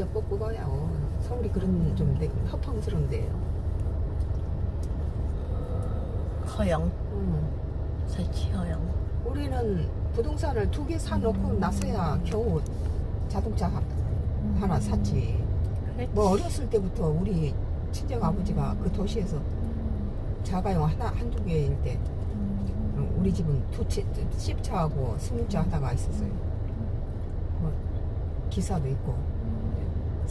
엿벗고 가요. 서울이 그런 좀 내- 허황스러운 데요. 허영. 음. 설치 허영. 우리는 부동산을 두 개 사놓고 나서야 겨우 자동차 하- 하나 샀지. 뭐 어렸을 때부터 우리 친정 아버지가 그 도시에서 자가용 하나 한두 개일 때 어, 우리 집은 두 채, 씹차하고 승용차 하다가 있었어요. 뭐 기사도 있고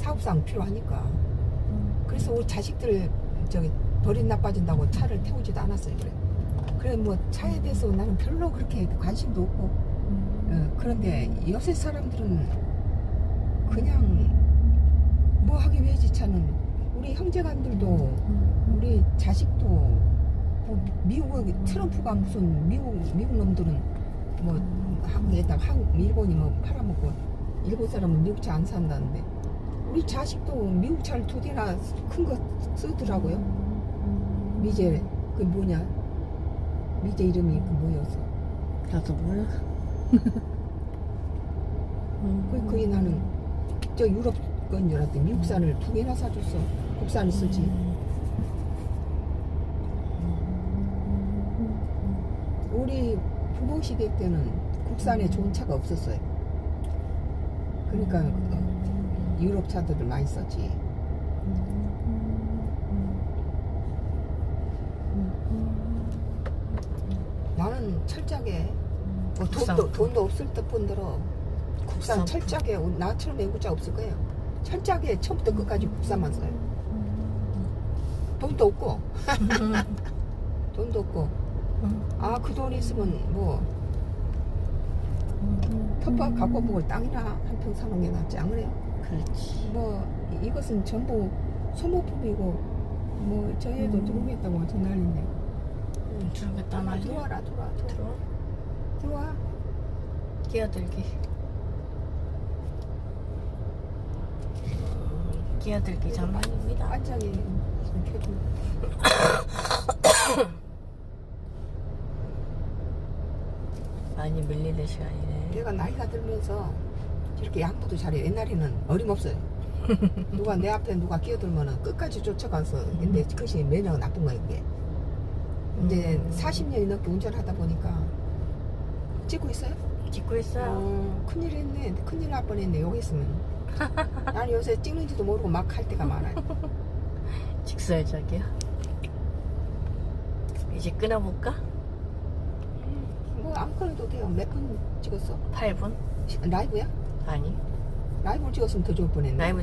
사업상 필요하니까. 그래서 우리 자식들 저기 버린 나빠진다고 차를 태우지도 않았어요. 그래. 그래 뭐 차에 대해서 나는 별로 그렇게 관심도 없고 어, 그런데 요새 사람들은 그냥 뭐 하기 위해 지 차는 우리 형제간들도 우리 자식도 뭐 미국 트럼프가 무슨 미국 미국 놈들은 뭐 한국에다 한 일본이 뭐 팔아먹고 일본 사람은 미국 차 안 산다는데 우리 자식도 미국 차를 두 대나 큰 거 쓰더라고요. 미제 그 뭐냐 미제 이름이 그 뭐였어? 나도 몰라. 그 그게 나는 저 유럽 건 줄 알았더니 미국산을 두 개나 사줬어. 국산을 쓰지. 우리 부모 시대 때는 국산에 좋은 차가 없었어요. 그러니까 어, 유럽 차들을 많이 썼지. 나는 철저하게 뭐. 돈도 돈도 없을 때 뿐더러 국산 철저하게 나처럼 애국자 없을 거예요. 철저하게 처음부터 끝까지 국산만 써요. 돈도 없고 돈도 없고 아 그 돈 있으면 뭐 텃밭 갖고 보고 땅이나 한평 사는 게 낫지 안 그래요? 그렇지. 뭐 이- 이것은 전부 소모품이고 뭐 저희도 음. 들어오겠다고 완전 난리인데 들어갔다 아, 말이야. 들어와라 들어와 들어와 들어와. 들어와 끼어들기. 끼어들기 장난입니다. 반짝이 좀 켜줘 많이 밀리는 시간이네. 내가 나이가 들면서 이렇게 양보도 잘해. 옛날에는 어림없어요. 누가 내 앞에 누가 끼어들면은 끝까지 쫓아가서 근데 그것이 매너가 나쁜 그게. 이제 음. 40년이 넘게 운전하다 보니까 찍고 있어요? 찍고 있어요. 어, 큰일 했네. 큰일 날 뻔했네. 여기 있으면. 난 요새 찍는지도 모르고 막 할 때가 많아요. 직설적이야. 이제 끊어볼까? 뭐 아무거나 도 돼요. 몇 분 찍었어? 8분? 라이브야? 아니. 라이브를 찍었으면 더 좋을 뻔했네. 라이브